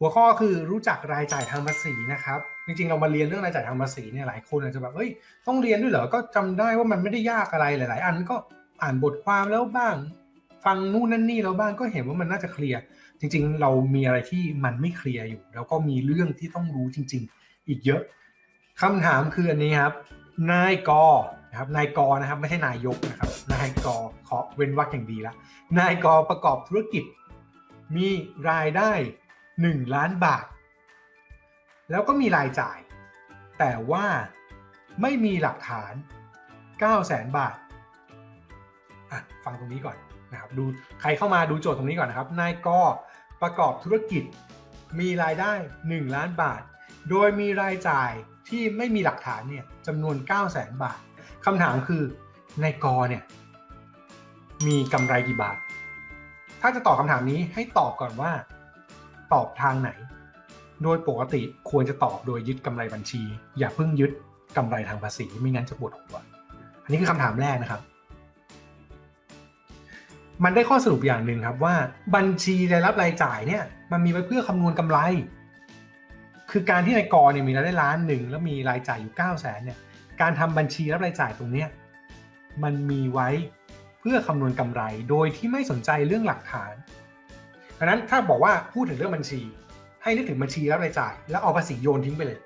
หัวข้อคือรู้จักรายจ่ายทางภาษีนะครับ จริงๆ เรามาเรียนเรื่องรายจ่ายทางภาษีเนี่ยหลายคนอาจจะแบบเอ้ยต้องเรียนด้วยเหรอก็จำได้ว่ามันไม่ได้ยากอะไรหลาย ๆ อันก็อ่านบทความแล้วบ้าง ฟังนู่นนั่นนี่แล้วบ้างก็เห็นว่ามันน่าจะเคลียร์จริง ๆ เรามีอะไรที่มันไม่เคลียร์อยู่ แล้วก็มีเรื่องที่ต้องรู้จริง ๆ อีกเยอะคำถามคืออันนี้ครับนายกนะครับนายกนะครับไม่ใช่นายกนะครับนายกขอเว้นวรรคอย่างดีละนายกประกอบธุรกิจ มีรายได้ 1 ล้านบาท แล้วก็มีรายจ่าย แต่ว่าไม่มีหลักฐาน 9 0 0แสนบาทอะฟังตรงนี้ก่อนนะครับดูใครเข้ามาดูโจทย์ตรงนี้ก่อนนะครับนายกประกอบธุรกิจมีรายได้ 1 ล้านบาท โดยมีรายจ่ายที่ไม่มีหลักฐานเนี่ยจำนวน 9 0 0แสนบาทคำถามคือนายกเนี่ยมีกำไรกี่บาท ถ้าจะตอบคำถามนี้ให้ตอบก่อนว่า ตอบทางไหน โดยปกติควรจะตอบโดยยึดกำไรบัญชี อย่าเพิ่งยึดกำไรทางภาษีไม่งั้นจะปวดหัว อันนี้คือคำถามแรกนะครับ มันได้ข้อสรุปอย่างหนึ่งครับว่าบัญชีรายรับรายจ่ายเนี่ยมันมีไว้เพื่อคำนวณกำไร คือการที่นายกรเนี่ยมีรายได้ล้านหนึ่งแล้วมีรายจ่ายอยู่9 0 0แสนเนี่ยการทำบัญชีรับรายจ่ายตรงเนี้ยมันมีไว้เพื่อคำนวณกำไรโดยที่ไม่สนใจเรื่องหลักฐาน ดังนั้นถ้าบอกว่าพูดถึงเรื่องบัญชี ให้นึกถึงบัญชีรับรายจ่าย แล้วเอาภาษีโยนทิ้งไปเลย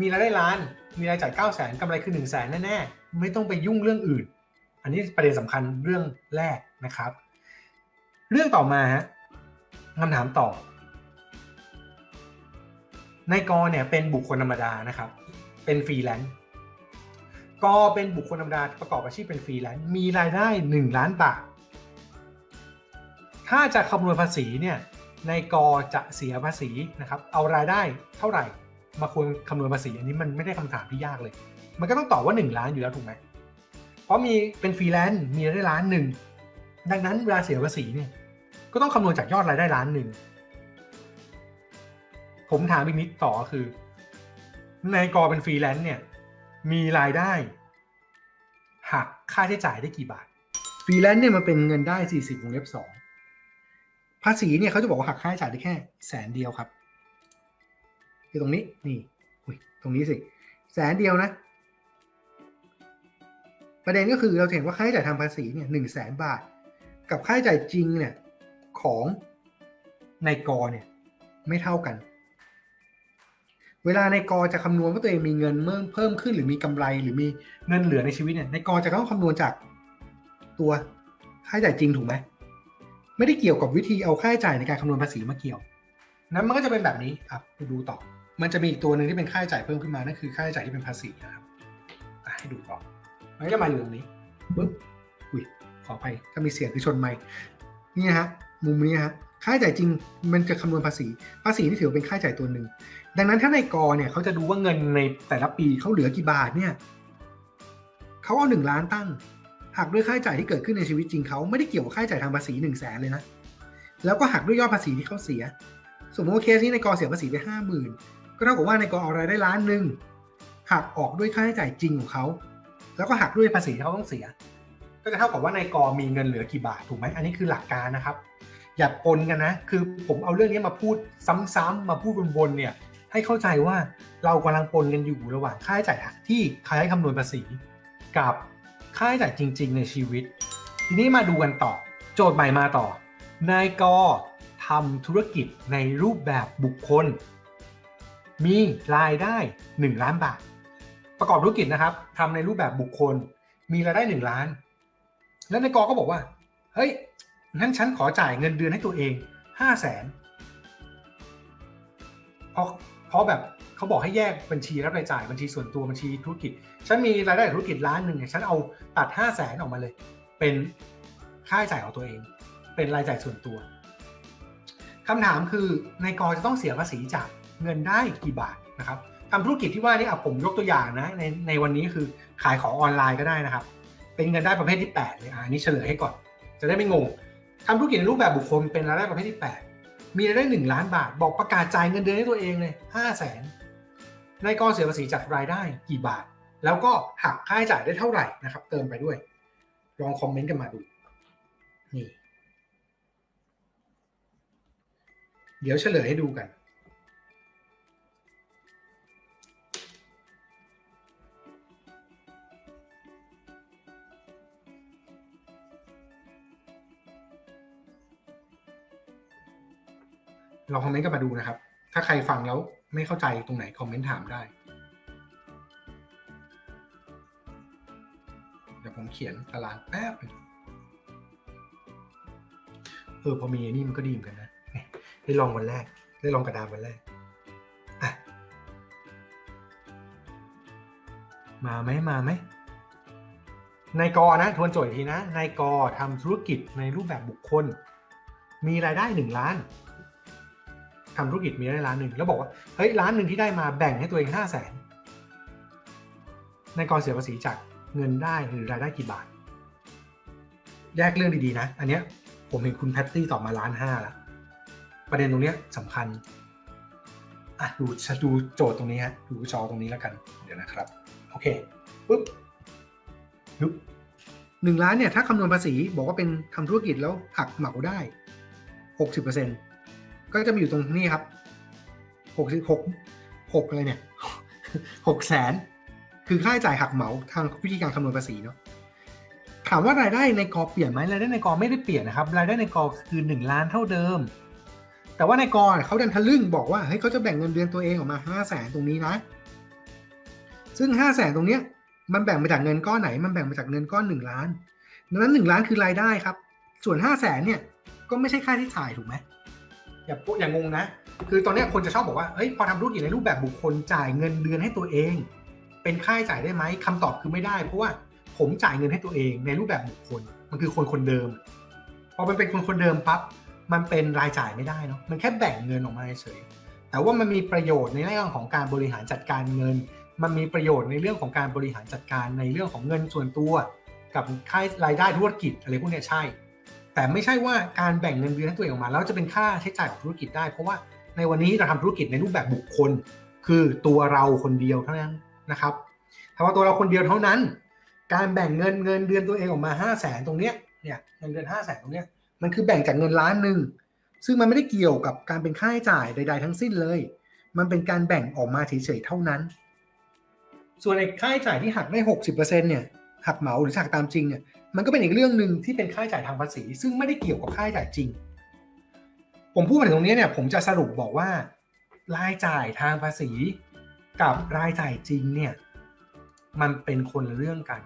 มีรายได้ล้าน มีรายจ่าย9 0 0แสนกำไรคือ1 0 0 0 0แสนแน่ๆ ไม่ต้องไปยุ่งเรื่องอื่น อันนี้ประเด็นสำคัญเรื่องแรกนะครับ เรื่องต่อมาฮะคำถามต่อนายกเนี่ยเป็นบุคคลธรรมดานะครับ เป็นฟรีแลนซ์กเป็นบุคคลธรรมดาประกอบอาชีพเป็นฟรีแลนซ์มีรายได้ 1 ล้านบาท ถ้าจะคำนวณภาษีเนี่ยนายกจะเสียภาษีนะครับเอารายได้เท่าไหร่ มาควรคำนวณภาษีอันนี้มันไม่ได้คำถามที่ยากเลย มันก็ต้องตอบว่า 1 ล้านอยู่แล้วถูกไหมเพราะมีเป็นฟรีแลนซ์มีรายได้ล้านหนึ่งดังนั้นเวลาเสียภาษีเนี่ยก็ต้องคำนวณจากยอดรายได้ล้านหนึ่งผมถามอีกนิดต่อคือ ในกอเป็นฟรีแลนซ์เนี่ยมีรายได้หักค่าใช้จ่ายได้กี่บาท ฟรีแลนซ์เนี่ยมันเป็นเงินได้ 40วงเล็บสอง ภาษีเนี่ยเขาจะบอกว่าหักค่าใช้จ่ายได้แค่แสนเดียวครับคือตรงนี้นี่ตรงนี้สิแสนเดียวนะ ประเด็นก็คือเราเห็นว่าค่าใช้จ่ายทางภาษีเนี่ยหนึ่งแสนบาท กับค่าใช้จ่ายจริงเนี่ยของนายกเนี่ยไม่เท่ากัน เวลาในกอจะคำนวณว่าตัวเองมีเงินเพิ่มเพิ่มขึ้นหรือมีกำไรหรือมีเงินเหลือในชีวิตเนี่ยในกอจะต้องคำนวณจากตัวค่าใช้จ่ายจริงถูกไหม ไม่ได้เกี่ยวกับวิธีเอาค่าใช้จ่ายในการคำนวณภาษีมาเกี่ยว นั้นมันก็จะเป็นแบบนี้ครับดูต่อ มันจะมีอีกตัวหนึ่งที่เป็นค่าใช้จ่ายเพิ่มขึ้นมา นั่นคือค่าใช้จ่ายที่เป็นภาษีนะครับอะให้ดูต่อ มันก็จะมาอยู่ตรงนี้ปึ๊บ อุ้ย ขอไปถ้ามีเสียงคือชนไม้นี่ฮะ มุมนี้ฮะ ค่าใช้จ่ายจริง มันจะคำนวณภาษี ภาษีนี่ถือว่าเป็นค่าใช้จ่ายตัวหนึ่ง ดังนั้นถ้าในกอเนี่ยเขาจะดูว่าเงินในแต่ละปีเขาเหลือกี่บาทเนี่ย เขาเอาหนึ่งล้านตั้ง หักด้วยค่าใช้จ่ายที่เกิดขึ้นในชีวิตจริงเขาไม่ได้เกี่ยวกับค่าใช้จ่ายทางภาษีหนึ่งแสนเลยนะ แล้วก็หักด้วยยอดภาษีที่เขาเสีย สมมติว่าเคสนี้ในกอเสียภาษีไปห้าหมื่นก็เท่ากับว่าในกอเอารายได้ล้านหนึ่งหักออกด้วยค่าใช้จ่ายจริงของเขา แล้วก็หักด้วยภาษีที่เขาต้องเสีย ก็จะเท่ากับว่าในกอมีเงินเหลือกี่บาทถูกไหมอันนี้คือหลักการนะครับ อย่าปนกันนะ คือผมเอาเรื่องนี้มาพูดซ้ำๆมาพูดวนๆเนี่ย ให้เข้าใจว่าเรากำลังปนกันอยู่ระหว่างค่าใช้จ่ายที่ใช้คำนวณภาษี กับ ค่าใช้จ่ายจริง ๆ ในชีวิต ทีนี้มาดูกันต่อ โจทย์ใหม่มาต่อ นายกทำธุรกิจในรูปแบบบุคคล มีรายได้ 1 ล้านบาท ประกอบธุรกิจนะครับทำในรูปแบบบุคคล มีรายได้ 1 ล้าน แล้วนายกก็บอกว่า เฮ้ย งั้นฉันขอจ่ายเงินเดือนให้ตัวเองห้าแสนเพราะเพราะแบบ เขาบอกให้แยกบัญชีรับรายจ่ายบัญชีส่วนตัวบัญชีธุรกิจ ฉันมีรายได้ธุรกิจล้านหนึ่งเนี่ยฉันเอาตัดห้าแสนออกมาเลย เป็นค่าใช้จ่ายของตัวเอง เป็นรายจ่ายส่วนตัวคำถามคือนายกจะต้องเสียภาษีจากเงินได้กี่บาทนะครับทำธุรกิจที่ว่านี่อะผมยกตัวอย่างนะในในวันนี้คือขายของออนไลน์ก็ได้นะครับ เป็นเงินได้ประเภทที่8เลยอ่านี่เฉลยให้ก่อน จะได้ไม่งงทำธุรกิจในรูปแบบบุคคลเป็นรายได้ประเภทที่ 8 มีรายได้1ล้านบาท บอกประกาศจ่ายเงินเดือนให้ตัวเองเลย5 0 0แสน ได้ก้อนเสียภาษีจากรายได้กี่บาท แล้วก็หักค่าใช้จ่ายได้เท่าไหร่นะครับ เติมไปด้วย ลองคอมเมนต์กันมาดู นี่ เดี๋ยวเฉลยให้ดูกัน ลองคอมเมนต์กันมาดูนะครับ ถ้าใครฟังแล้ว ไม่เข้าใจตรงไหนคอมเมนต์ถามได้ เดี๋ยวผมเขียนตารางแป๊บเออพอมีอ้นี่มันก็ดีเหมือนกันนะได้ลองวันแรก ได้ลองกระดานวันแรกมาไหมมาไหมนายกนะทวนโจทย์อีกทีนะนายกทำธุรกิจในรูปแบบบุคคล มีรายได้หนึ่งล้าน ทำธุรกิจมีได้ล้านหนึ่งแล้วบอกว่าเฮ้ยล้านหนึ่งที่ได้มาแบ่งให้ตัวเองห้าแสนในายกเสียภาษีจากเงินได้หรือรายได้กี่บาท แยกเรื่องดีๆนะ อันเนี้ยผมเห็นคุณแพตตี้ตอบมาล้านห้าแล้วประเด็นตรงเนี้ยสำคัญอะดูดูโจทย์ตรงนี้ฮะดูจอตรงนี้แล้วกัน เดี๋ยวนะครับ โอเคปุ๊บปุ๊บหนึ่งล้านเนี่ยถ้าคำนวณภาษีบอกว่าเป็นทำธุรกิจแล้วหักเหมาได้หกสิบเปอร์เซ็น ก็จะมีอยู่ตรงนี้ครับหกสิบหกหกอะไรเนี่ยหกแสนคือค่าใช้จ่ายหักเหมาทางวิธีการคำนวณภาษีเนาะถามว่ารายได้ในกอเปลี่ยนไหมรายได้ในกอไม่ได้เปลี่ยนนะครับ รายได้ในกอคือหนึ่งล้านเท่าเดิม แต่ว่าในกอเนี่ยเขาดันทะลึ่งบอกว่าเฮ้ยเขาจะแบ่งเงินเดือนตัวเองออกมาห้าแสนตรงนี้นะ ซึ่งห้าแสนตรงเนี้ยมันแบ่งมาจากเงินก้อนไหน มันแบ่งมาจากเงินก้อนหนึ่งล้าน ดังนั้นหนึ่งล้านคือรายได้ครับ ส่วนห้าแสนเนี่ยก็ไม่ใช่ค่าที่จ่ายถูกไหม อย่าอย่างงงนะ คือตอนนี้คนจะชอบบอกว่าเฮ้ยพอทำธุรกิจในรูปแบบบุคคลจ่ายเงินเดือนให้ตัวเอง เป็นค่าใช้จ่ายได้ไหมคำตอบคือไม่ได้ เพราะว่าผมจ่ายเงินให้ตัวเองในรูปแบบบุคคล มันคือคนคนเดิมพอมันเป็นคนคนเดิมปั๊บมันเป็นรายจ่ายไม่ได้เนาะมันแค่แบ่งเงินออกมาเฉยแต่ว่ามันมีประโยชน์ในเรื่องของการบริหารจัดการเงิน มันมีประโยชน์ในเรื่องของการบริหารจัดการในเรื่องของเงินส่วนตัว กับค่ารายได้ธุรกิจอะไรพวกนี้ใช่ แต่ไม่ใช่ว่าการแบ่งเงินเดือนให้ตัวเองออกมา แล้วจะเป็นค่าใช้จ่ายของธุรกิจได้ เพราะว่าในวันนี้เราทำธุรกิจในรูปแบบบุคคล คือตัวเราคนเดียวเท่านั้นนะครับถ้าว่าตัวเราคนเดียวเท่านั้น การแบ่งเงินเงินเดือนตัวเองออกมา5 0 0แสนตรงเนี้ยเนี่ยเงินเดือน5 0 0แสนตรงเนี้ยมันคือแบ่งจากเงินล้านหนึ่งซึ่งมันไม่ได้เกี่ยวกับการเป็นค่าใช้จ่ายใด ๆ ทั้งสิ้นเลย มันเป็นการแบ่งออกมาเฉยๆเท่านั้น ส่วนในค่าใช้จ่ายที่หักได้60%เนี่ยหักเหมาหรือหักตามจริงเนี่ย มันก็เป็นอีกเรื่องหนึ่งที่เป็นค่าใช้จ่ายทางภาษี ซึ่งไม่ได้เกี่ยวกับค่าใช้จ่ายจริง ผมพูดมาถึงตรงนี้เนี่ยผมจะสรุปบอกว่า รายจ่ายทางภาษี กับรายจ่ายจริงเนี่ยมันเป็นคนละเรื่องกัน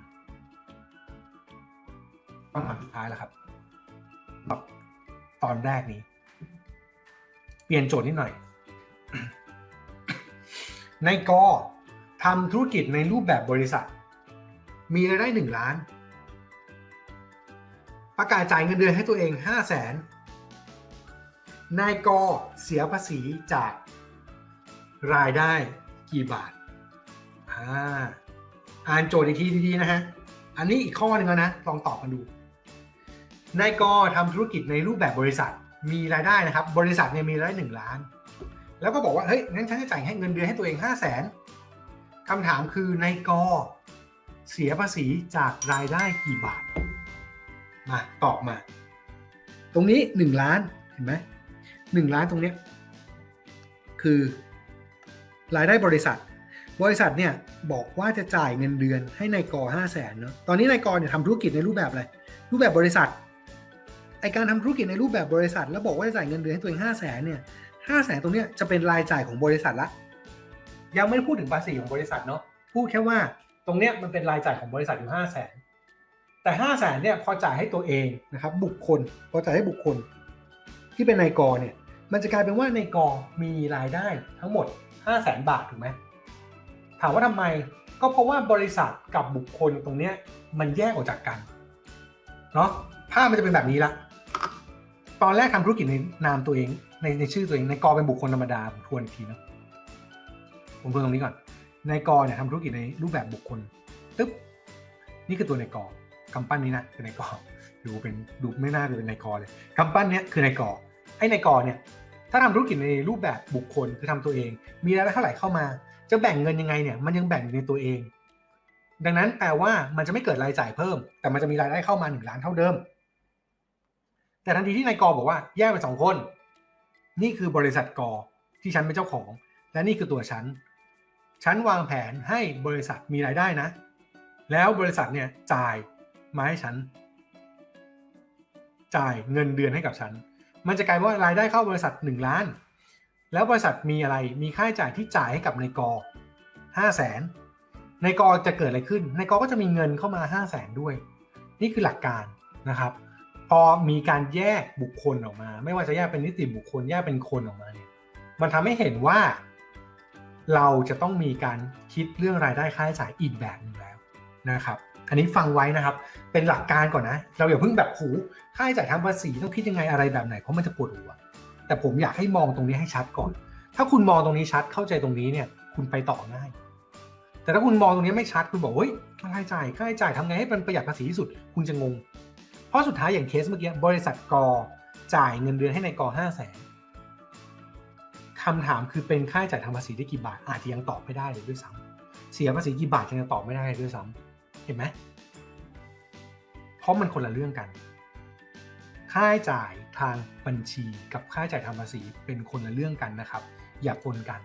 คำถามสุดท้ายแล้วครับแบบตอนแรกนี้ เปลี่ยนโจทย์นิดหน่อย ในกอทำธุรกิจในรูปแบบบริษัท มีรายได้หนึ่งล้าน ประกาศจ่ายเงินเดือนให้ตัวเองห้าแสนนายกเสียภาษีจากรายได้กี่บาท อ่า อ่านโจทย์อีกทีดีๆนะฮะ อันนี้อีกข้อหนึ่งแล้วนะ ลองตอบกันดู นายกทำธุรกิจในรูปแบบบริษัท มีรายได้นะครับ บริษัทเนี่ยมีรายได้หนึ่งล้าน แล้วก็บอกว่า เฮ้ย งั้นฉันจะจ่ายให้เงินเดือนให้ตัวเองห้าแสนคำถามคือนายกเสียภาษีจากรายได้กี่บาท มาตอบมา ตรงนี้หนึ่งล้านเห็นไหมหนึ่งล้านตรงเนี้ยคือรายได้บริษัท บริษัทเนี่ยบอกว่าจะจ่ายเงินเดือนให้นายกห้าแสนเนาะตอนนี้นายกเนี่ยทำธุรกิจในรูปแบบอะไรรูปแบบบริษัทไอการทำธุรกิจในรูปแบบบริษัท แล้วบอกว่าจะจ่ายเงินเดือนให้ตัวเองห้าแสนเนี่ยห้าแสนตรงเนี้ยจะเป็นรายจ่ายของบริษัทละยังไม่ได้พูดถึงภาษีของบริษัทเนาะพูดแค่ว่าตรงเนี้ยมันเป็นรายจ่ายของบริษัทอยู่ห้าแสน แต่ห้าแสนเนี่ยพอจ่ายให้ตัวเองนะครับบุคคลพอจ่ายให้บุคคล ที่เป็นนายกเนี่ยมันจะกลายเป็นว่านายกมีรายได้ทั้งหมดห้าแสนบาทถูกไหมถามว่าทำไมก็เพราะว่าบริษัทกับบุคคลตรงเนี้ยมันแยกออกจากกันเนาะภาพมันจะเป็นแบบนี้ละตอนแรกทำธุรกิจในนามตัวเองในในชื่อตัวเองในกเป็นบุคคลธรรมดาผมทวนอีกทีนะผมทวนตรงนี้ก่อนในกเนี่ยทำธุรกิจในรูปแบบบุคคลตึ๊บนี่คือตัวนกอกำปั้นนี้นะคือในกอดูเป็นดูไม่น่าจะเป็นในกอเลยกำปั้นเนี้ยคือในกอไอ้ในกอเนี่ยถ้าทำธุรกิจในรูปแบบบุคคลคือทำตัวเอง มีรายได้เท่าไหร่เข้ามา จะแบ่งเงินยังไงเนี่ยมันยังแบ่งอยู่ในตัวเอง ดังนั้นแปลว่ามันจะไม่เกิดรายจ่ายเพิ่ม แต่มันจะมีรายได้เข้ามาหนึ่งล้านเท่าเดิม แต่ทันทีที่นายกอบอกว่าแยกเป็นสองคน นี่คือบริษัทกอที่ฉันเป็นเจ้าของ และนี่คือตัวฉันฉันวางแผนให้บริษัทมีรายได้นะ แล้วบริษัทเนี่ยจ่าย มาให้ฉัน จ่ายเงินเดือนให้กับฉัน มันจะกลายว่ารายได้เข้าบริษัท 1 ล้าน แล้วบริษัทมีอะไรมีค่าใช้จ่ายที่จ่ายให้กับนายกห้าแสนนายกจะเกิดอะไรขึ้นนายกก็จะมีเงินเข้ามาห้าแสนด้วย นี่คือหลักการนะครับ พอมีการแยกบุคคลออกมา ไม่ว่าจะแยกเป็นนิติบุคคลแยกเป็นคนออกมาเนี่ยมันทำให้เห็นว่าเราจะต้องมีการคิดเรื่องรายได้ค่าใช้จ่ายอีกแบบหนึงแล้วนะครับ อันนี้ฟังไว้นะครับ เป็นหลักการก่อนนะ เราอย่าเพิ่งแบบหูค่าใช้จ่ายทางภาษีต้องคิดยังไงอะไรแบบไหนเพราะมันจะปวดหัวแต่ผมอยากให้มองตรงนี้ให้ชัดก่อน ถ้าคุณมองตรงนี้ชัดเข้าใจตรงนี้เนี่ย คุณไปต่อง่าย แต่ถ้าคุณมองตรงนี้ไม่ชัดคุณบอกเฮ้ยค่าใช้จ่ายค่าใช้จ่ายทำไงให้มันประหยัดภาษีที่สุดคุณจะงง เพราะสุดท้ายอย่างเคสเมื่อกี้บริษัทกอจ่ายเงินเดือนให้ในายกอห้าแสนคำถามคือเป็นค่าใช้จ่ายทางภาษีได้กี่บาทอาจจะยังตอบไม่ได้เลยด้วยซ้ำเสียภาษีกี่บาทยังตอบไม่ได้เลยด้วยซ้ำ เห็นไหมเพราะมันคนละเรื่องกัน ค่าใช้จ่ายทางบัญชีกับค่าใช้จ่ายทางภาษีเป็นคนละเรื่องกันนะครับ อย่าปนกัน